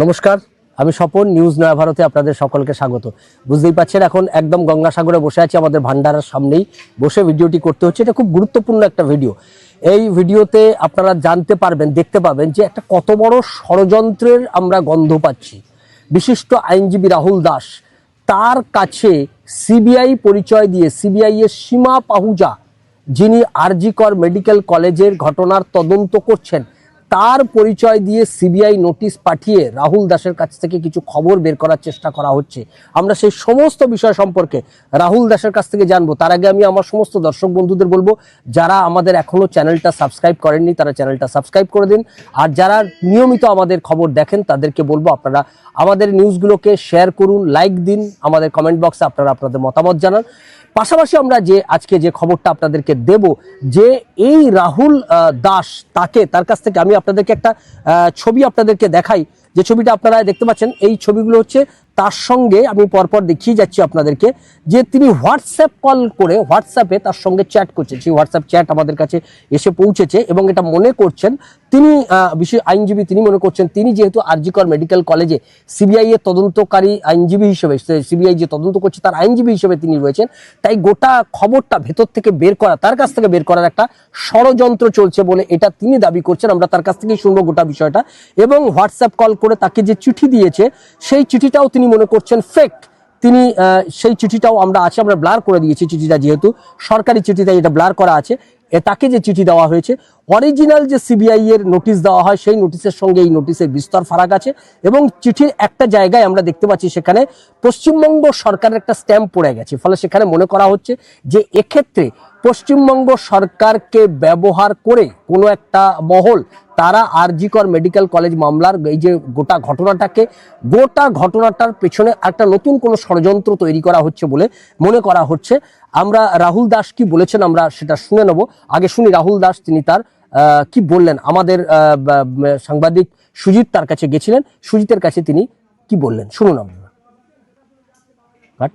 নমস্কার, আমি স্বপন, নিউজ নয়া ভারতে আপনাদের সকলকে স্বাগত। বুঝতেই পারছেন এখন একদম গঙ্গাসাগরে বসে আছি, আমাদের ভান্ডারার সামনেই। বসে ভিডিওটি করতে হচ্ছে, এটা খুব গুরুত্বপূর্ণ একটা ভিডিও। এই ভিডিওতে আপনারা জানতে পারবেন, দেখতে পাবেন যে একটা কত বড় ষড়যন্ত্রের আমরা গন্ধ পাচ্ছি। বিশিষ্ট আইনজীবী রাহুল দাস, তার কাছে সিবিআই পরিচয় দিয়ে, সিবিআই এর সীমা পাহুজা, যিনি আরজিকর মেডিকেল কলেজের ঘটনার তদন্ত করছেন তার পরিচয় দিয়ে সিবিআই নোটিশ পাঠিয়ে রাহুল দাসের কাছ থেকে কিছু খবর বের করার চেষ্টা করা হচ্ছে। আমরা সেই সমস্ত বিষয় সম্পর্কে রাহুল দাসের কাছ থেকে জানব। তার আগে আমি আমার সমস্ত দর্শক বন্ধুদের বলব, যারা আমাদের এখনও চ্যানেলটা সাবস্ক্রাইব করেননি, তারা চ্যানেলটা সাবস্ক্রাইব করে দিন। আর যারা নিয়মিত আমাদের খবর দেখেন, তাদেরকে বলব আপনারা আমাদের নিউজগুলোকে শেয়ার করুন, লাইক দিন, আমাদের কমেন্ট বক্সে আপনারা আপনাদের মতামত জানান। পাশাপাশি আমরা যে আজকে যে খবরটা আপনাদেরকে দেব, যে এই রাহুল দাস তাকে, তার কাছ থেকে আমি আপনাদেরকে একটা ছবি আপনাদেরকে দেখাই। যে ছবিটা আপনারা দেখতে পাচ্ছেন এই ছবিগুলো হচ্ছে তার সঙ্গে আমি পরপর দেখিয়ে যাচ্ছি আপনাদেরকে যে তিনি হোয়াটসঅ্যাপ কল করে হোয়াটসঅ্যাপে তার সঙ্গে চ্যাট করছেন সেই হোয়াটসঅ্যাপ চ্যাট আমাদের কাছে এসে পৌঁছেছে এবং এটা মনে করছেন তিনি বিশেষ আইনজীবী তিনি মনে করছেন, তিনি যেহেতু আরজিকর মেডিকেল কলেজে সিবিআই এর তদন্তকারী আইনজীবী হিসেবে সিবিআই যে তদন্ত করছে তার আইনজীবী হিসেবে তিনি রয়েছেন, তাই গোটা খবরটা ভেতর থেকে বের করা, তার কাছ থেকে বের করার একটা ষড়যন্ত্র চলছে বলে এটা তিনি দাবি করছেন, আমরা তার কাছ থেকেই শুনব গোটা বিষয়টা। এবং হোয়াটসঅ্যাপ কল করে তাকে যে চিঠি দিয়েছে, সেই চিঠিটাও তিনি মনে করছেন ফেক তিনি সেই চিঠিটাও আমরা আছে, আমরা ব্লার করে দিয়েছি চিঠিটা যেহেতু। সরকারি চিঠিটা এটা ব্লার করা আছে। তাকে যে চিঠি দেওয়া হয়েছে অরিজিনাল যে সিবিআই এর নোটিশ দেওয়া হয়, সেই নোটিশের সঙ্গে এই নোটিশের বিস্তর ফারাক আছে এবং চিঠির একটা জায়গায় আমরা দেখতে পাচ্ছি সেখানে পশ্চিমবঙ্গ সরকারের একটা স্ট্যাম্প পড়ে গেছে। ফলে সেখানে মনে করা হচ্ছে যে এক্ষেত্রে পশ্চিমবঙ্গ সরকারকে ব্যবহার করে কোনো একটা মহল তারা আরজিকর মেডিকেল কলেজ মামলার এই যে গোটা ঘটনাটাকে, গোটা ঘটনাটার পেছনে একটা নতুন কোনো ষড়যন্ত্র তৈরি করা হচ্ছে বলে মনে করা হচ্ছে। আমরা রাহুল দাস কি বলেছেন আমরা সেটা শুনে নেব। আগে শুনি রাহুল দাস, তিনি তার কি বললেন? আমাদের সাংবাদিক সুজিত তার কাছে গেছিলেন। সুজিতের কাছে তিনি কি বললেন? শুনুন আমরা। কাট।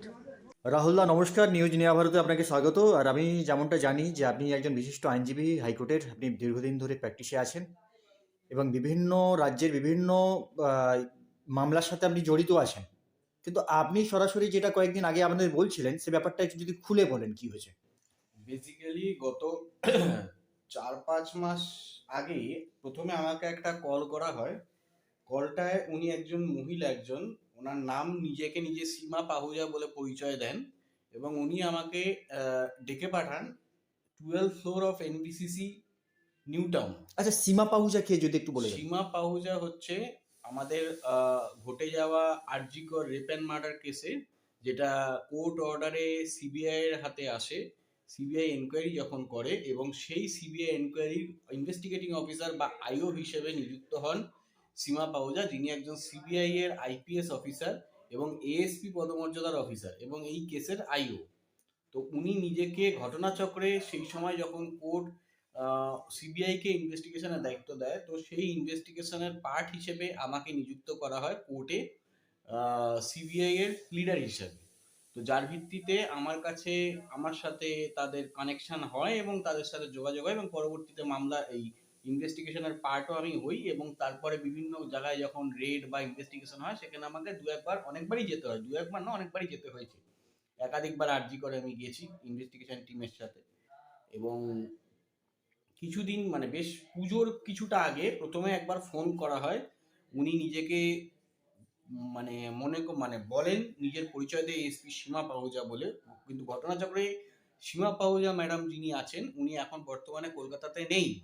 রাহুলদা, নমস্কার। নিউজ নিয়া ভারতে আপনাকে স্বাগত। আর আমি যেমনটা জানি যে আপনি একজন বিশিষ্ট আইনজীবী হাইকোর্টের, আপনি দীর্ঘদিন ধরে প্র্যাকটিসে আছেন। এবং বিভিন্ন রাজ্যের বিভিন্ন মামলার সাথে আপনি জড়িত আছেন। কিন্তু আপনি সরাসরি যেটা কয়েকদিন আগে আমাদের বলছিলেন, সে ব্যাপারটা একটু যদি খুলে বলেন, কি হয়েছে? বেসিক্যালি গত চার পাঁচ মাস আগে প্রথমে আমাকে একটা কল করা হয়। কলটায় উনি একজন মহিলা একজন, ওনার নাম নিজেকে নিজে সীমা পাহুজা বলে পরিচয় দেন এবং উনি আমাকে ডেকে পাঠান। Twelve floor of NBCC new town আচ্ছা সীমা পাহুজা কে যদি একটু বলে সীমা পাহুজা হচ্ছে আমাদের ঘটে যাওয়া আরজিকর রেপ অ্যান্ড মার্ডার কেসে যেটা কোর্ট অর্ডারে সিবিআই এর হাতে আসে। সিবিআই এনকোয়ারি যখন করে এবং সেই সিবিআই এনকোয়ারির ইনভেস্টিগেটিং অফিসার বা আইও হিসেবে নিযুক্ত হন সীমা পাহুজা যিনি একজন সিবিআই এর আইপিএস অফিসার এবং এএসপি পদমর্যাদার অফিসার এবং এই কেসের আইও তো উনি নিজেকে ঘটনাচক্রে সেই সময় যখন কোর্ট সিবিআই কে ইনভেস্টিগেশনের দায়িত্ব দেয়। তো সেই ইনভেস্টিগেশনের পার্ট হিসেবে আমাকে নিযুক্ত করা হয় কোর্টে সিবিআই এর লিডার হিসেবে। তো যার ভিত্তিতে আমার কাছে, আমার সাথে তাদের কানেকশন হয় এবং তাদের সাথে যোগাযোগ হয় এবং পরবর্তীতে মামলা, এই ইনভেস্টিগেশনের পার্টও আমি হই এবং তারপরে বিভিন্ন জায়গায় যখন রেড বা ইনভেস্টিগেশন হয়, সেখানে আমাকে দু একবার অনেকবারই যেতে হয়। দু একবার না, অনেকবারই যেতে হয়েছে। একাধিকবার আর্জি করে আমি গিয়েছি ইনভেস্টিগেশন টিমের সাথে। এবং কিছুদিন মানে বেশ পুজোর কিছুটা আগে প্রথমে একবার ফোন করা হয়। উনি নিজেকে মানে মনে মানে বলেন নিজের পরিচয় দিয়ে এসপি সীমা পাহুজা বলে। কিন্তু ঘটনাচক্রে সীমা পাহুজা ম্যাডাম যিনি আছেন উনি এখন বর্তমানে কলকাতাতে নেই।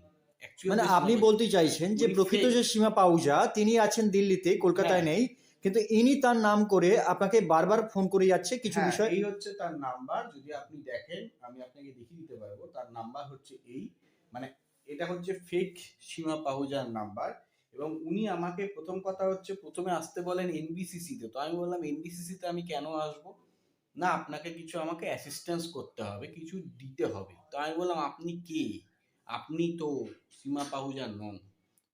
মানে আপনি বলতে চাইছেন যে প্রকৃত যে সীমা পাহুজা তিনি আছেন দিল্লিতে কলকাতায় হ্যাঁ। নেই। কিন্তু ইনি তার নাম করে আপনাকে বারবার ফোন করে যাচ্ছে কিছু হ্যাঁ, বিষয়? এই হচ্ছে তার নাম্বার। যদি আপনি দেখেন আমি আপনাকে দেখিয়ে দিতে পারব। তার নাম্বার হচ্ছে এই মানে এটা হচ্ছে ফেক সীমা পাহুজার নাম্বার এবং উনি আমাকে প্রথম কথা হচ্ছে প্রথমে আসতে বলেন এনবিসিসি তে। আমি বললাম এনবিসিসি তে আমি কেন আসব? না, আপনাকে কিছু আমাকে অ্যাসিস্ট্যান্স করতে হবে, কিছু দিতে হবে। তো আমি বললাম, আপনি কে? আপনি তো সীমা পাহুজা নন,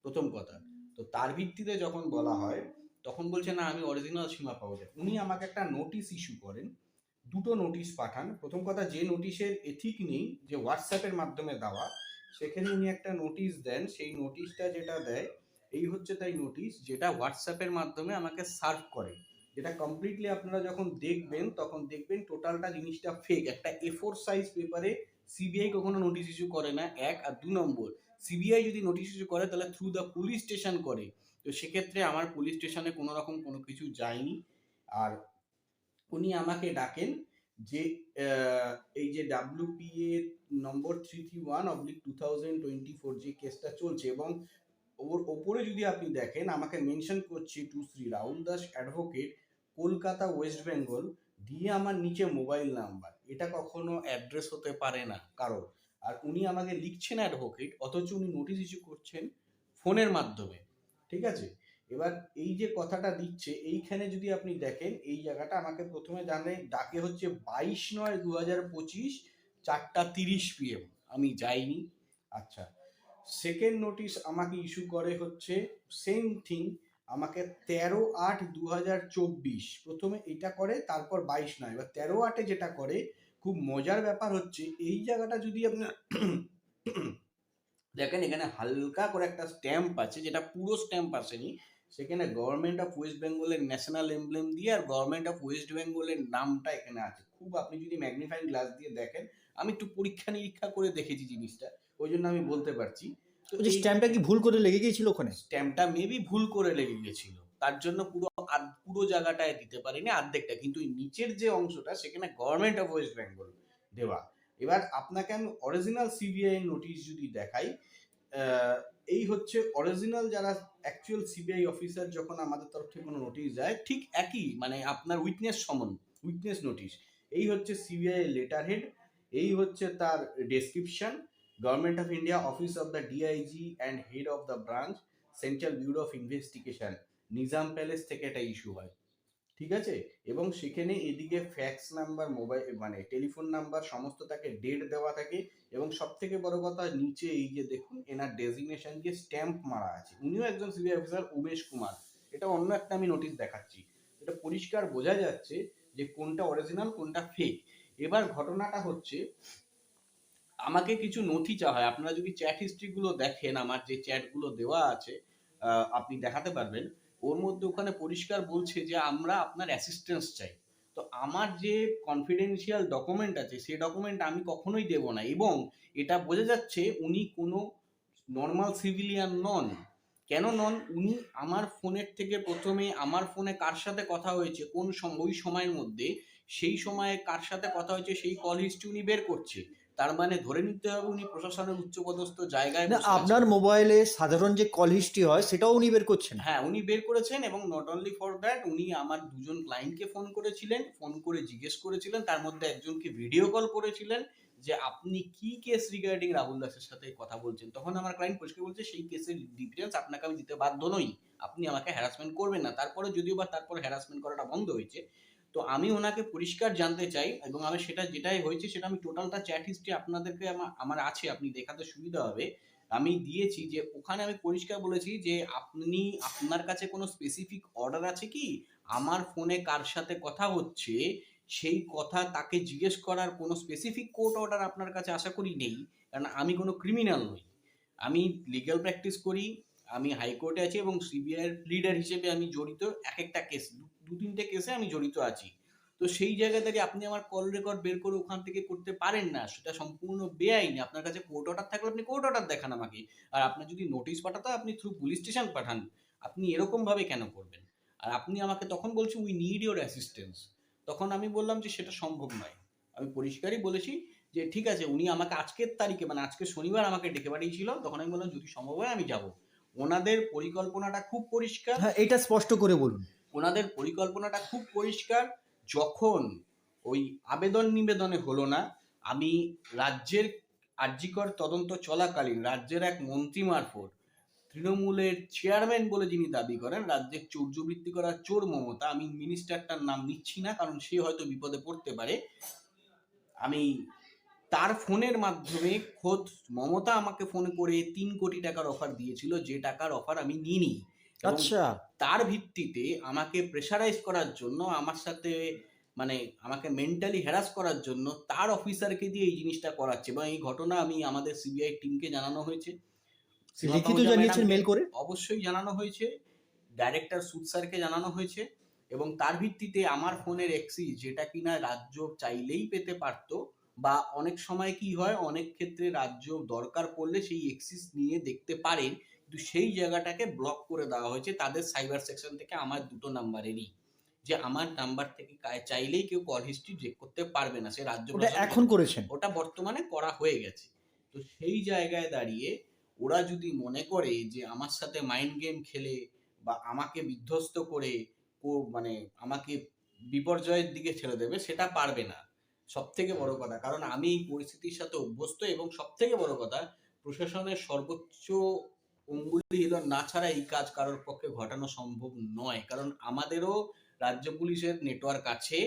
প্রথম কথা। তো তার ভিত্তিতে যখন বলা হয়, তখন বলছে, না, আমি অরিজিনাল সীমা পাহুজা উনি আমাকে একটা নোটিশ ইস্যু করেন, দুটো নোটিশ পাঠান। প্রথম কথা, যে নোটিশের এথিক নেই যে হোয়াটসঅ্যাপের মাধ্যমে দেওয়া সেখানে উনি একটা নোটিশ দেন। সেই নোটিশটা যেটা দেয়, এই হচ্ছে তাই নোটিশ যেটা হোয়াটসঅ্যাপের মাধ্যমে আমাকে সার্ভ করে। যেটা কমপ্লিটলি আপনারা যখন দেখবেন, তখন দেখবেন টোটালটা জিনিসটা ফেক একটা এ ফোর সাইজ পেপারে সিবিআই কখনো নোটিশ ইস্যু করে না। এক আর দু নম্বর সিবিআই যদি নোটিশ ইস্যু করে, তাহলে থ্রু দ্য পুলিশ স্টেশন করে। তো সেক্ষেত্রে আমার পুলিশ স্টেশনে কোনো রকম কোনো কিছু যায়নি। আর উনি আমাকে ডাকেন যে এই যে ডাব্লিউপিএ নম্বর three three one oblique two thousand twenty four যে কেসটা চলছে এবং ওর ওপরে যদি আপনি দেখেন, আমাকে মেনশন করছে টু শ্রী রাহুল দাস অ্যাডভোকেট কলকাতা ওয়েস্ট বেঙ্গল দিয়ে আমার নিচে মোবাইল নাম্বার এটা কখনো অ্যাড্রেস হতে পারে না কারণ আর উনি আমাকে লিখছেন অ্যাডভোকেট অথচ উনি নোটিশ ইস্যু করছেন ফোনের মাধ্যমে। ঠিক আছে? এবার এই যে কথাটা দিচ্ছে, এইখানে যদি আপনি দেখেন, এই জায়গাটা আমাকে প্রথমে জানে, ডাকে হচ্ছে বাইশ নয় দু হাজার পঁচিশ, চারটা তিরিশ পিএম আমি যাইনি। আচ্ছা সেকেন্ড নোটিশ আমাকে ইস্যু করে হচ্ছে সেম থিং আমাকে তেরো আট দু হাজার চব্বিশ। প্রথমে এটা করে, তারপর বাইশ নয়। এবার তেরো আটে যেটা করে, খুব মজার ব্যাপার হচ্ছে, এই জায়গাটা যদি আপনি দেখেন, এখানে হালকা করে একটা স্ট্যাম্প আছে, যেটা পুরো স্ট্যাম্প আসেনি। সেখানে গভর্নমেন্ট অফ ওয়েস্ট বেঙ্গলের ন্যাশনাল এমব্লেম দিয়ে আর গভর্নমেন্ট অফ ওয়েস্ট বেঙ্গলের নামটা এখানে আছে। খুব আপনি যদি ম্যাগনিফাইং গ্লাস দিয়ে দেখেন আমি একটু পরীক্ষা নিরীক্ষা করে দেখেছি জিনিসটা ওই জন্য আমি বলতে পারছি। স্ট্যাম্পটা কি ভুল করে লেগে গিয়েছিল ওখানে? স্ট্যাম্পটা মেবি ভুল করে লেগে গেছিল তার জন্য পুরো পুরো জায়গাটায় দিতে পারিনি অর্ধেকটা কিন্তু নিচের যে অংশটা সেখানে গভর্নমেন্ট অফ ওয়েস্ট বেঙ্গল দেওয়া। এবার আপনাকে আমি অরিজিনাল সিবিআই নোটিশ যদি দেখাই আহ, এই হচ্ছে অরিজিনাল যারা অ্যাকচুয়াল সিবিআই অফিসার যখন আমাদের তরফ থেকে কোনো নোটিশ যায় ঠিক একই মানে আপনার উইটনেস সমন উইটনেস নোটিশ এই হচ্ছে সিবিআই লেটার হেড এই হচ্ছে তার description government of India office of the DIG and head of the branch central bureau of investigation Nizam palace থেকে এটা ইস্যু হয়। ঠিক আছে? এবং সেখানে এদিকে ফ্যাক্স নাম্বার মোবাইল মানে টেলিফোন নাম্বার সমস্ত তাকে ডেট দেওয়া থাকে। এবং সব থেকে বড় কথা, নিচে এই যে দেখুন, এনার ডেজিগনেশন যে স্ট্যাম্প মারা আছে। উনিও একজন সিবিআই অফিসার উমেশ কুমার। এটা অন্য একটা আমি নোটিশ দেখাচ্ছি। এটা পরিষ্কার বোঝা যাচ্ছে যে কোনটা অরিজিনাল কোনটা ফেক এবার ঘটনাটা হচ্ছে, আমাকে কিছু নথি চাওয়া হয়। আপনারা যদি চ্যাট হিস্ট্রিগুলো দেখেন, আমার যে চ্যাটগুলো দেওয়া আছে আপনি দেখাতে পারবেন। ওর মধ্যে ওখানে পরিষ্কার বলছে যে, আমরা আপনার অ্যাসিস্ট্যান্স চাই। তো আমার যে কনফিডেন্সিয়াল ডকুমেন্ট আছে সেই ডকুমেন্ট আমি কখনোই দেব না। এবং এটা বোঝা যাচ্ছে উনি কোনো নর্মাল সিভিলিয়ান নন। কেন নন? উনি আমার ফোনের থেকে প্রথমে, আমার ফোনে কার সাথে কথা হয়েছে, কোন ওই সময়ের মধ্যে, সেই সময়ে কার সাথে কথা হয়েছে, সেই কল হিস্ট্রি উনি বের করছে। তার মানে ধরে নিতে হবে উনি প্রশাসনের উচ্চপদস্থ জায়গায় না আপনার মোবাইলে সাধারণ যে কল হিস্ট্রি হয় সেটাও উনি বের করছেন। হ্যাঁ উনি বের করেছেন এবং নট অনলি ফর দ্যাট উনি আমার দুজন ক্লায়েন্টকে ফোন করেছিলেন ফোন করে জিজ্ঞেস করেছিলেন তার মধ্যে একজনকে ভিডিও কল করেছিলেন যে আপনি কি কেস রিগার্ডিং রাহুল দাসের সাথে কথা বলছেন? তখন আমার ক্লায়েন্ট পরিষ্কার বলছে সেই কেসের ডিটেলস আপনাকে আমি দিতে বাধ্য নই। আপনি আমাকে হ্যারাসমেন্ট করবেন না। তারপরে যদিও বা তারপরে হ্যারাসমেন্ট করাটা বন্ধ হয়েছে তো আমি ওনাকে পরিষ্কার জানতে চাই এবং আমি সেটা যেটাই হয়েছে সেটা আমি টোটালটা চ্যাট হিস্ট্রি আপনাদেরকে আমার আছে, আপনি দেখাতে সুবিধা হবে। আমি দিয়েছি যে ওখানে আমি পরিষ্কার বলেছি যে আপনি, আপনার কাছে কোনো স্পেসিফিক অর্ডার আছে কি? আমার ফোনে কার সাথে কথা হচ্ছে, সেই কথা তাকে জিজ্ঞেস করার কোনো স্পেসিফিক কোর্ট অর্ডার আপনার কাছে আশা করি নেই, কারণ আমি কোনো ক্রিমিনাল নই। আমি লিগ্যাল প্র্যাকটিস করি, আমি হাইকোর্টে আছি এবং সিবিআই এর প্লিডার হিসেবে আমি জড়িত এক একটা কেস দু তিনটে কেসে আমি জড়িত আছি। তো সেই জায়গা থেকে আপনি আমার কল রেকর্ড বের করে ওখান থেকে করতে পারেন না, সেটা সম্পূর্ণ বেআইনি। আপনার কাছে কোর্ট অর্ডার থাকলে আপনি কোর্ট অর্ডার দেখান আমাকে। আর আপনার যদি নোটিশ পাঠাতে আপনি থ্রু পুলিশ স্টেশন পাঠান। আপনি এরকমভাবে কেন করবেন? আর আপনি আমাকে তখন বলছেন উই নিড ইউর অ্যাসিস্ট্যান্স তখন আমি বললাম যে, সেটা সম্ভব নয়। আমি পরিষ্কারই বলেছি যে, ঠিক আছে, উনি আমাকে আজকের তারিখে মানে আজকে শনিবার আমাকে ডেকে পাঠিয়েছিল। তখন আমি বললাম, যদি সম্ভব হয়, আমি যাব। ওনাদের পরিকল্পনাটা খুব পরিষ্কার। হ্যাঁ এটা স্পষ্ট করে বলুন। ওনাদের পরিকল্পনাটা খুব পরিষ্কার। যখন ওই আবেদন নিবেদনে হলো না, আমি রাজ্যের আর্যিকর তদন্ত চলাকালীন রাজ্যের এক মন্ত্রী মারফত তৃণমূলের চেয়ারম্যান বলে যিনি দাবি করেন, রাজ্যের চৌর্যবৃত্তি করা চোর মমতা, আমি মিনিস্টারটার নাম নিচ্ছি না, কারণ সে হয়তো বিপদে পড়তে পারে। আমি তার ফোনের মাধ্যমে খোদ মমতা আমাকে ফোন করে তিন কোটি টাকার অফার দিয়েছিল, যে টাকার অফার আমি নিইনি। আচ্ছা। তার ভিত্তিতে আমাকে প্রেশারাইজ করার জন্য আমার সাথে মানে আমাকে মেন্টালি হ্যারাস করার জন্য তার অফিসারকে দিয়ে এই জিনিসটা করাচ্ছে এবং এই ঘটনা আমি আমাদের সিবিআই টিমকে জানানো হয়েছে। লিখিত জানিয়েছেন মেল করে? অবশ্যই জানানো হয়েছে। ডাইরেক্টর সুদ স্যারকে জানানো হয়েছে এবং তার ভিত্তিতে আমার ফোনের এক্সিস যেটা কিনা রাজ্য চাইলেই পেতে পারতো বা অনেক সময় কি হয় অনেক ক্ষেত্রে রাজ্য দরকার পড়লে সেই এক্সিস নিয়ে দেখতে পারেন। কিন্তু সেই জায়গাটাকে ব্লক করে দেওয়া হয়েছে। তাদের সাইবার সেকশন থেকে আমার দুটো নাম্বারেরই যে আমার নাম্বার থেকে চাইলেই কেউ কল হিস্ট্রি চেক করতে পারবে না। সে রাজ্য এখন করেছেন। ওটা বর্তমানে করা হয়ে গেছে। তো সেই জায়গায় দাঁড়িয়ে ওরা যদি মনে করে যে আমার সাথে মাইন্ড গেম খেলে বা আমাকে বিধ্বস্ত করে ও মানে আমাকে বিপর্যয়ের দিকে ছেড়ে দেবে সেটা পারবে না। সব থেকে বড় কথা কারণ আমি এই পরিস্থিতির সাথে অভ্যস্ত এবং সব থেকে বড় কথা প্রশাসনের সর্বোচ্চ অঙ্গুলি হিলন না ছাড়া এই কাজ কারোর পক্ষে ঘটানো সম্ভব নয়। কারণ আমাদেরও রাজ্য পুলিশের নেটওয়ার্ক আছে।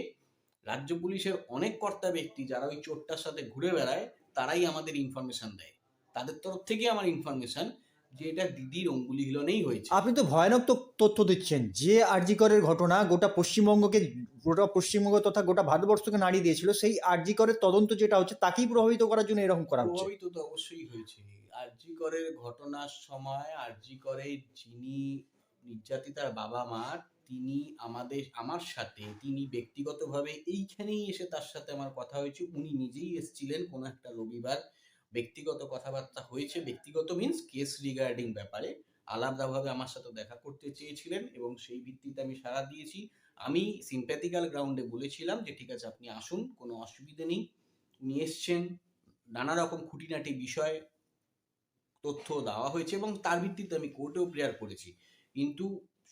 রাজ্য পুলিশের অনেক কর্তা ব্যক্তি যারা ওই চোরটার সাথে ঘুরে বেড়ায় তারাই আমাদের ইনফরমেশন দেয়। তাদের তরফ থেকে আমার ইনফরমেশন যে এটা দিদির অঙ্গুলি হিলনেই হয়েছে। আপনি তো ভয়ানক তথ্য দিচ্ছেন। যে আরজিকরের ঘটনা গোটা পশ্চিমবঙ্গকে গোটা পশ্চিমবঙ্গ তথা গোটা ভারতবর্ষকে নাড়িয়ে দিয়েছিল সেই আরজিকরের তদন্ত যেটা হচ্ছে তাকেই প্রভাবিত করার জন্য এরকম করা হচ্ছে। প্রভাবিত তো অবশ্যই হয়েছে। আরজি করের ঘটনার সময়, আরজি করে যিনি নির্যাতিতার বাবা মা, তিনি আমাদের, আমার সাথে, তিনি ব্যক্তিগতভাবে এইখানেই এসে তার সাথে আমার কথা হয়েছে। উনি নিজেই এসেছিলেন কোনো একটা রবিবার। ব্যক্তিগত কথাবার্তা হয়েছে। ব্যক্তিগত মিন্স কেস রিগার্ডিং ব্যাপারে আলাদাভাবে আমার সাথে দেখা করতে চেয়েছিলেন এবং সেই ভিত্তিতে আমি সাড়া দিয়েছি। আমি সিম্প্যাথিক্যাল গ্রাউন্ডে বলেছিলাম যে, ঠিক আছে, আপনি আসুন, কোনো অসুবিধে নেই। উনি এসছেন। নানা রকম খুঁটিনাটি বিষয় তথ্য দেওয়া হয়েছে এবং তার ভিত্তিতে আমি কোর্টেও প্রেয়ার করেছি। কিন্তু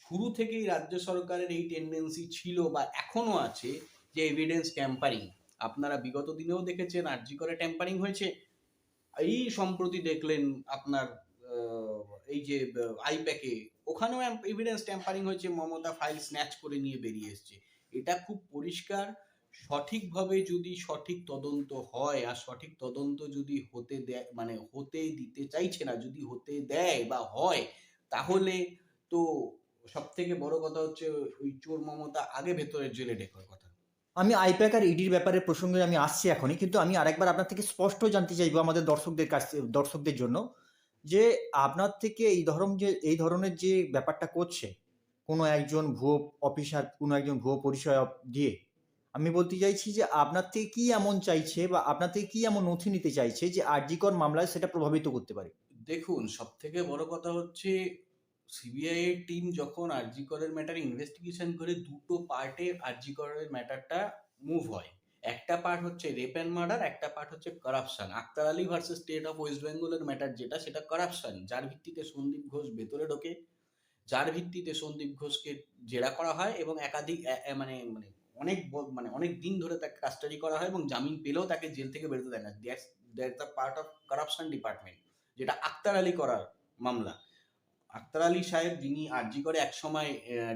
শুরু থেকেই রাজ্য সরকারের এই টেন্ডেন্সি ছিল বা এখনও আছে যে এভিডেন্স ট্যাম্পারিং আপনারা বিগত দিনেও দেখেছেন আরজি করে ট্যাম্পারিং হয়েছে। এই সম্প্রতি দেখলেন আপনার এই যে আইপ্যাকে ওখানেও এভিডেন্স ট্যাম্পারিং হয়েছে। মমতা ফাইল স্ন্যাচ করে নিয়ে বেরিয়ে এসছে। এটা খুব পরিষ্কার সঠিকভাবে যদি সঠিক তদন্ত হয় আর সঠিক তদন্ত যদি হতে দেয় মানে হতে দিতে চাইছে না, যদি হতে দেয় বা হয়, তাহলে তো সব থেকে বড় কথা হচ্ছে ওই চোর মমতা আগে ভেতরের জেলে ঢেকার কথা। আমি আইপ্যাক আর ইডির ব্যাপারে প্রসঙ্গে আমি আসছি এখনই, কিন্তু আমি আরেকবার আপনার থেকে স্পষ্ট জানতে চাইব আমাদের দর্শকদের কাছে, দর্শকদের জন্য, যে আপনার থেকে এই ধরন যে, এই ধরনের যে ব্যাপারটা করছে, কোনো একজন ভুয়ো অফিসার, কোনো একজন ভুয়ো পরিচয় দিয়ে আমি বলতে চাইছি যে আপনার থেকে কি এমন চাইছে বা আপনার থেকে কি এমন নথি নিতে চাইছে যে আরজিকর মামলায় সেটা প্রভাবিত করতে পারে? দেখুন সব থেকে বড় কথা হচ্ছে সিবিআই টিম যখন আরজি করের ম্যাটার ইনভেস্টিগেশন করে দুটো পার্টে আরজি করের ম্যাটারটা মুভ হয়। একটা পার্ট হচ্ছে রেপ অ্যান্ড মার্ডার একটা পার্ট হচ্ছে corruption Akhtar Ali versus state of West বেঙ্গলের ম্যাটার যেটা, সেটা করাপশন যার ভিত্তিতে সন্দীপ ঘোষ ভেতরে ঢোকে, যার ভিত্তিতে সন্দীপ ঘোষকে জেরা করা হয় এবং একাধিক মানে মানে অনেক মানে অনেক দিন ধরে তাকে কাস্টাডি করা হয় এবং জামিন পেলেও তাকে জেল থেকে বেরোতে দেয় না। That's that the part of corruption department যেটা আক্তার আলী করার মামলা। আক্তার আলী সাহেব যিনি আরজি করে একসময়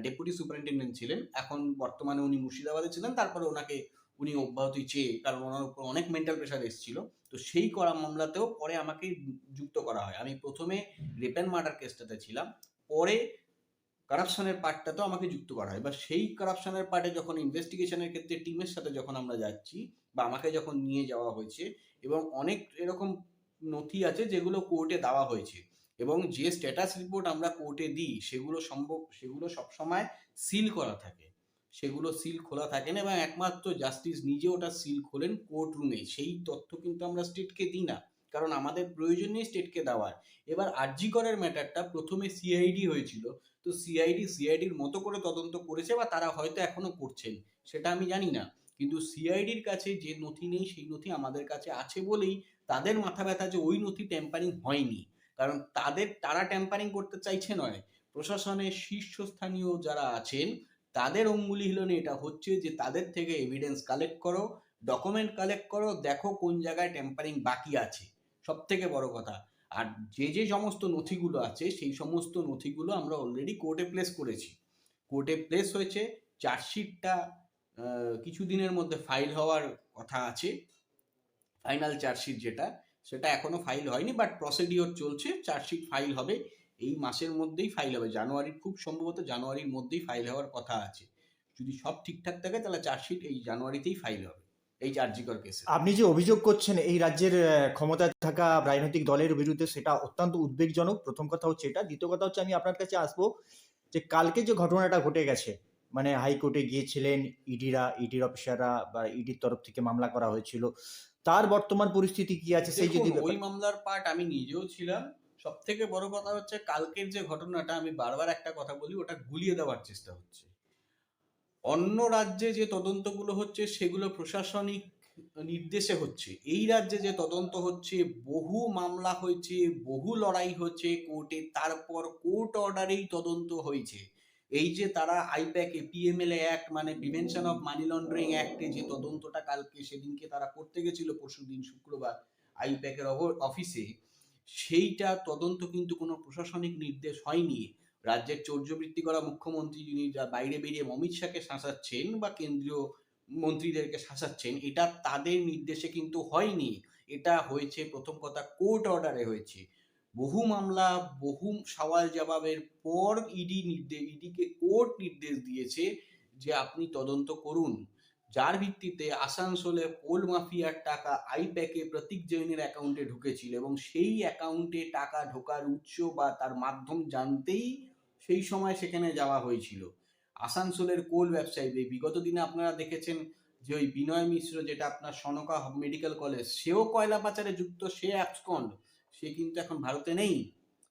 ডেপুটি সুপারিনটেন্ডেন্ট ছিলেন, এখন বর্তমানে উনি মুর্শিদাবাদে ছিলেন, তারপরে ওনাকে উনি অব্যাহতি চেয়ে, কারণ ওনার উপর অনেক মেন্টাল প্রেশার এসেছিল। তো সেই করা মামলাতেও পরে আমাকে যুক্ত করা হয়। আমি প্রথমে রেপ অ্যান্ড মার্ডার কেসটাতে ছিলাম, পরে কারাপশনের তো আমাকে যুক্ত করা হয়। বা সেই কারাপশনের পার্টে যখন ইনভেস্টিগেশনের ক্ষেত্রে টিমের সাথে যখন আমরা যাচ্ছি বা আমাকে যখন নিয়ে যাওয়া হয়েছে এবং অনেক এরকম নথি আছে যেগুলো কোর্টে দেওয়া হয়েছে এবং যে স্ট্যাটাস রিপোর্ট আমরা কোর্টে দিই সেগুলো সম্ভব, সেগুলো সবসময় সিল করা থাকে। সেগুলো সিল খোলা থাকে না এবং একমাত্র জাস্টিস নিজে ওটা সিল খোলেন কোর্ট রুমে সেই তথ্য কিন্তু আমরা স্টেটকে দিই না। কারণ আমাদের প্রয়োজন নেই স্টেটকে দেওয়ার। এবার আরজি করের ম্যাটারটা প্রথমে সিআইডি হয়েছিল। তো সিআইডি সিআইডির মতো করে তদন্ত করেছে বা তারা হয়তো এখনও করছেন, সেটা আমি জানি না। কিন্তু সিআইডির কাছে যে নথি নেই, সেই নথি আমাদের কাছে আছে বলেই তাদের মাথা ব্যথা যে ওই নথি ট্যাম্পারিং হয়নি। কারণ তাদের, তারা ট্যাম্পারিং করতে চাইছে নয়, প্রশাসনের শীর্ষস্থানীয় যারা আছেন, তাদের অঙ্গুলি হিলনে এটা হচ্ছে যে তাদের থেকে এভিডেন্স কালেক্ট করো ডকুমেন্ট কালেক্ট করো, দেখো কোন জায়গায় ট্যাম্পারিং বাকি আছে। সব থেকে বড় কথা আর যে যে সমস্ত নথিগুলো আছে, সেই সমস্ত নথিগুলো আমরা অলরেডি কোর্টে প্লেস করেছি। কোর্টে প্লেস হয়েছে, চার্জশিটটা কিছুদিনের মধ্যে ফাইল হওয়ার কথা আছে। ফাইনাল চার্জশিট যেটা, সেটা এখনও ফাইল হয়নি বাট প্রসিডিওর চলছে, চার্জশিট ফাইল হবে। এই মাসের মধ্যেই ফাইল হবে। জানুয়ারির, খুব সম্ভবত জানুয়ারির মধ্যেই ফাইল হওয়ার কথা আছে। যদি সব ঠিকঠাক থাকে, তাহলে চার্জশিট এই জানুয়ারিতেই ফাইল হবে। এই আরজিকর কেসে আপনি যে অভিযোগ করছেন এই রাজ্যের ক্ষমতায় থাকা রাজনৈতিক দলের বিরুদ্ধে সেটা অত্যন্ত উদ্বেগজনক। প্রথম কথা হচ্ছে এটা। দ্বিতীয় কথা হচ্ছে আমি আপনার কাছে আসব যে কালকে যে ঘটনাটা ঘটে গেছে মানে হাইকোর্টে গিয়েছিলেন ইডিরা ইডির অফিসাররা বা ইডির তরফ থেকে মামলা করা হয়েছিল। তার বর্তমান পরিস্থিতি কি আছে সেই যদি ওই মামলার পার্ট আমি নিজেও ছিলাম। সব থেকে বড় কথা হচ্ছে কালকের যে ঘটনাটা আমি বারবার একটা কথা বলি ওটা গুলিয়ে দেওয়ার চেষ্টা হচ্ছে। অন্য রাজ্যে যে তদন্তগুলো হচ্ছে, সেগুলো প্রশাসনিক নির্দেশে হচ্ছে। এই রাজ্যে যে তদন্ত হচ্ছে, বহু মামলা হয়েছে, বহু লড়াই হচ্ছে কোর্টে, তারপর কোর্ট অর্ডারেই তদন্ত হয়েছে। এই যে তারা আইপ্যাকে পিএমএলএ অ্যাক্ট মানে প্রিভেনশন অফ মানি লন্ডারিং অ্যাক্টে যে তদন্তটা কালকে সেদিনকে তারা করতে গেছিল পরশুদিন শুক্রবার আইপ্যাকের অফিসে, সেইটা তদন্ত কিন্তু কোনো প্রশাসনিক নির্দেশ হয়নি। রাজ্যের চৌর্যবৃত্তি করা মুখ্যমন্ত্রী যিনি বাইরে বেরিয়ে অমিত শাহকে শাসাচ্ছেন বা কেন্দ্রীয় মন্ত্রীদেরকে শাসাচ্ছেন, এটা তাদের নির্দেশে কিন্তু হয়নি। এটা হয়েছে, প্রথম কথা, কোর্ট অর্ডারে হয়েছে। বহু মামলা, বহু সওয়াল জবাবের পর ইডি নির্দেশ ইডিকে কোর্ট নির্দেশ দিয়েছে যে আপনি তদন্ত করুন। যার ভিত্তিতে আসানসোলে কোল মাফিয়ার টাকা আইপ্যাকে প্রতীক জৈনের অ্যাকাউন্টে ঢুকেছিল এবং সেই অ্যাকাউন্টে টাকা ঢোকার উৎস বা তার মাধ্যম জানতেই সেই সময় সেখানে যাওয়া হয়েছিল। আসানসোলের কোল ব্যবসায়ী বিগত দিনে আপনারা দেখেছেন যে ওই বিনয় মিশ্র যেটা আপনার সনকা মেডিকেল কলেজ, সেও কয়লা পাচারে যুক্ত, সে অ্যাবসকন্ড সে কিন্তু এখন ভারতে নেই।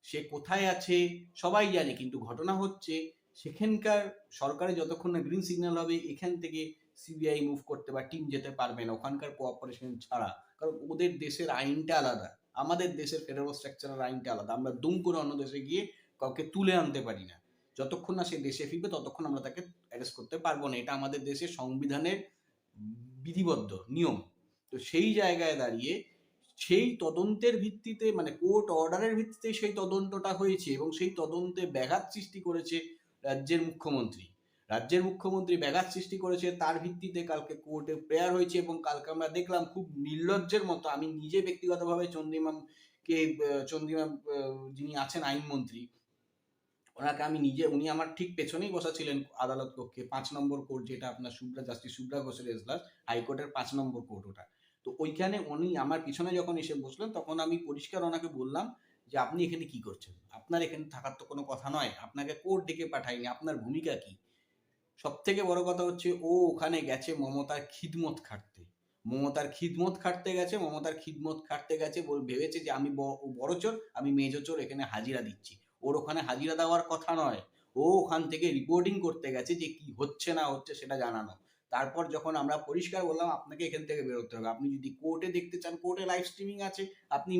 সে কোথায় আছে, সবাই জানে, কিন্তু ঘটনা হচ্ছে সেখানকার সরকারে যতক্ষণ না গ্রিন সিগন্যাল হবে, এখান থেকে সিবিআই মুভ করতে বা টিম যেতে পারবে না, ওখানকার কোঅপারেশন ছাড়া। কারণ ওদের দেশের আইনটা আলাদা, আমাদের দেশের ফেডারেল স্ট্রাকচারের আইনটা আলাদা। আমরা দুম করে অন্য দেশে গিয়ে কাউকে তুলে আনতে পারি না। যতক্ষণ না সে দেশে ফিরবে, ততক্ষণ আমরা তাকে অ্যারেস্ট করতে পারব না। এটা আমাদের দেশের সংবিধানের বিধিবদ্ধ নিয়ম। তো সেই জায়গায় দাঁড়িয়ে সেই তদন্তের ভিত্তিতে মানে কোর্ট অর্ডারের ভিত্তিতে সেই তদন্তটা হয়েছে এবং সেই তদন্তে ব্যাঘাত সৃষ্টি করেছে রাজ্যের মুখ্যমন্ত্রী। রাজ্যের মুখ্যমন্ত্রী ব্যাঘাত সৃষ্টি করেছে, তার ভিত্তিতে কালকে কোর্টে প্রেয়ার হয়েছে এবং কালকে আমরা দেখলাম খুব নির্লজ্জের মতো, আমি নিজে ব্যক্তিগতভাবে চন্দ্রিমামকে চন্দ্রিমাম যিনি আছেন আইনমন্ত্রী ওনাকে আমি নিজে, উনি আমার ঠিক পেছনেই বসা ছিলেন আদালত কক্ষে, পাঁচ নম্বর কোর্ট যেটা আপনার সুব্রা, জাস্টিস সুব্রা ঘোষের এজলাস, হাইকোর্টের পাঁচ নম্বর কোর্ট ওটা। তো ওইখানে উনি আমার পিছনে যখন এসে বসলেন, তখন আমি পরিষ্কার ওনাকে বললাম যে, আপনি এখানে কি করছেন? আপনার এখানে থাকার তো কোনো কথা নয়। আপনাকে কোর্ট ডেকে পাঠায়নি আপনার ভূমিকা কি? সব থেকে বড় কথা হচ্ছে, ও ওখানে গেছে মমতার খিদমত খাটতে। মমতার খিদমত খাটতে গেছে, মমতার খিদমত খাটতে গেছে ভেবেছে যে, আমি বড় চোর আমি মেজো চোর এখানে হাজিরা দিচ্ছি। ওর ওখানে হাজিরা দেওয়ার কথা নয়। ও ওখান থেকে রিপোর্টিং করতে গেছে যে কি হচ্ছে না হচ্ছে সেটা জানানো। তারপর যখন আমরা পরিষ্কার বললাম, আপনাকে এখান থেকে বেরোতে হবে। আপনি যদি কোর্টে দেখতে চান কোর্টে লাইভ স্ট্রিমিং আছে। আপনি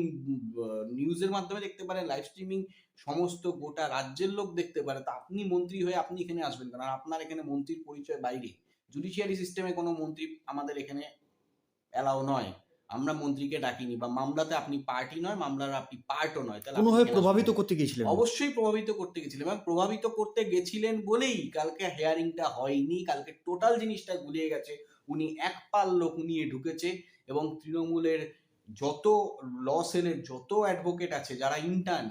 নিউজের মাধ্যমে দেখতে পারেন লাইভ স্ট্রিমিং সমস্ত গোটা রাজ্যের লোক দেখতে পারে। তা আপনি মন্ত্রী হয়ে আপনি এখানে আসবেন কারণ আপনার এখানে মন্ত্রীর পরিচয় বাইরে। জুডিশিয়ারি সিস্টেমে কোনো মন্ত্রী আমাদের এখানে অ্যালাউ নয়। আমরা মন্ত্রীকে ডাকিনি বা মামলাতে আপনি পার্টি নয় মামলার আপনি পার্টও নয়। তাহলে কোনোভাবে প্রভাবিত করতে গিয়েছিলেন? অবশ্যই প্রভাবিত করতে গেছিলেন এবং প্রভাবিত করতে গেছিলেন বলেই কালকে হেয়ারিংটা হয়নি কালকে টোটাল জিনিসটা গুলিয়ে গেছে। উনি এক পাল লোক নিয়ে ঢুকেছে এবং তৃণমূলের যত ল সেলের যত অ্যাডভোকেট আছে যারা ইন্টার্ন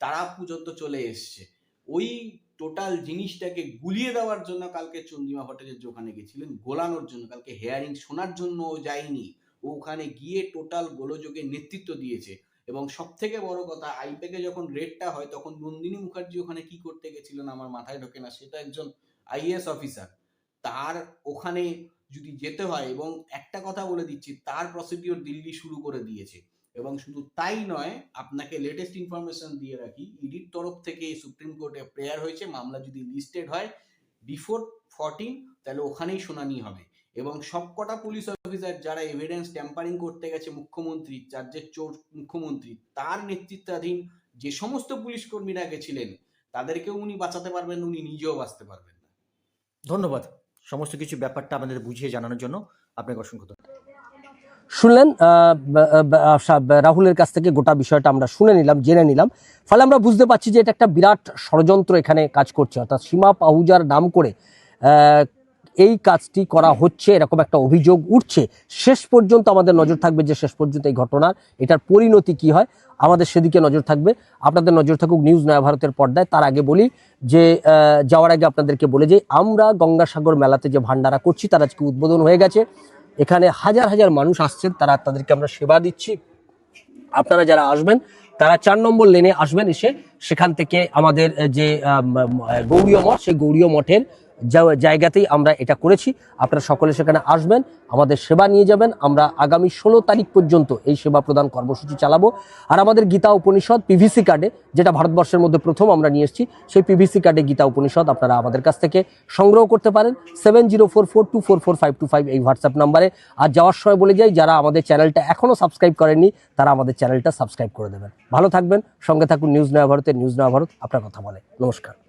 তারা পর্যন্ত চলে এসছে। ওই টোটাল জিনিসটাকে গুলিয়ে দেওয়ার জন্য কালকে চন্দ্রিমা ভট্টাচার্য ওখানে গেছিলেন গোলানোর জন্য কালকে হেয়ারিং শোনার জন্য যায়নি। ওখানে গিয়ে টোটাল গোলযোগের নেতৃত্ব দিয়েছে। এবং সব থেকে বড় কথা আইপ্যাকে যখন রেডটা হয়, তখন নন্দিনী মুখার্জি ওখানে কি করতে গেছিলেন আমার মাথায় ঢোকে না, সেটা একজন আইএস অফিসার তার ওখানে যদি যেতে হয়, এবং একটা কথা বলে দিচ্ছি, তার প্রসিডিওর দিল্লি শুরু করে দিয়েছে। এবং শুধু তাই নয়, আপনাকে লেটেস্ট ইনফরমেশন দিয়ে রাখি, ইডির তরফ থেকে সুপ্রিম কোর্টে প্রেয়ার হয়েছে, মামলা যদি লিস্টেড হয় বিফোর ফরটিন তাহলে ওখানেই শুনানি হবে। এবং সবকটা পুলিশ অফিসার যারা এভিডেন্স ট্যাম্পারিং করতে গেছে মুখ্যমন্ত্রী রাজ্যের চোর মুখ্যমন্ত্রী তার নেতৃত্বাধীন যে সমস্ত পুলিশ কর্মীরা গেছিলেন তাদেরকেও উনি বাঁচাতে পারবেন উনি নিজেও বাঁচতে পারবেন না। ধন্যবাদ। সমস্ত কিছু ব্যাপারটা আমাদের বুঝিয়ে জানানোর জন্য আপনাকে অসংখ্য ধন্যবাদ। শুনলেন রাহুলের কাছ থেকে গোটা বিষয়টা আমরা শুনে নিলাম জেনে নিলাম। ফলে আমরা বুঝতে পারছি যে এটা একটা বিরাট ষড়যন্ত্র এখানে কাজ করছে অর্থাৎ সীমা পাহুজার নাম করে আহ, এই কাজটি করা হচ্ছে, এরকম একটা অভিযোগ উঠছে। শেষ পর্যন্ত আমাদের নজর থাকবে যে শেষ পর্যন্ত এই ঘটনার, এটার পরিণতি কি হয়, আমাদের সেদিকে নজর থাকবে। আপনাদের নজর থাকুক নিউজ নয়া ভারতের পর্দায়। তার আগে বলি যে যাওয়ার আগে আপনাদেরকে বলে যে, আমরা গঙ্গাসাগর মেলাতে যে ভান্ডারা করছি, তার আজকে উদ্বোধন হয়ে গেছে। এখানে হাজার হাজার মানুষ আসছেন, তারা তাদেরকে আমরা সেবা দিচ্ছি। আপনারা যারা আসবেন, তারা চার নম্বর লেনে আসবেন এসে, সেখান থেকে আমাদের যে গৌরীয় মঠ, সেই গৌরীয় মঠের জায়গাতেই আমরা এটা করেছি। আপনারা সকলে সেখানে আসবেন, আমাদের সেবা নিয়ে যাবেন। আমরা আগামী ষোলো তারিখ পর্যন্ত এই সেবা প্রদান কর্মসূচি চালাবো। আর আমাদের গীতা উপনিষদ পিভিসি কার্ডে যেটা ভারতবর্ষের মধ্যে প্রথম আমরা নিয়ে এসেছি, সেই পিভিসি কার্ডে গীতা উপনিষদ আপনারা আমাদের কাছ থেকে সংগ্রহ করতে পারেন। Seven zero four four two four four five two five এই হোয়াটসঅ্যাপ নাম্বারে আর যাওয়ার সময় বলে যাই, যারা আমাদের চ্যানেলটা এখনও সাবস্ক্রাইব করেননি, তারা আমাদের চ্যানেলটা সাবস্ক্রাইব করে দেবেন। ভালো থাকবেন, সঙ্গে থাকুন নিউজ নয়া ভারতের নিউজ নয়া ভারত আপনার কথা বলে। নমস্কার।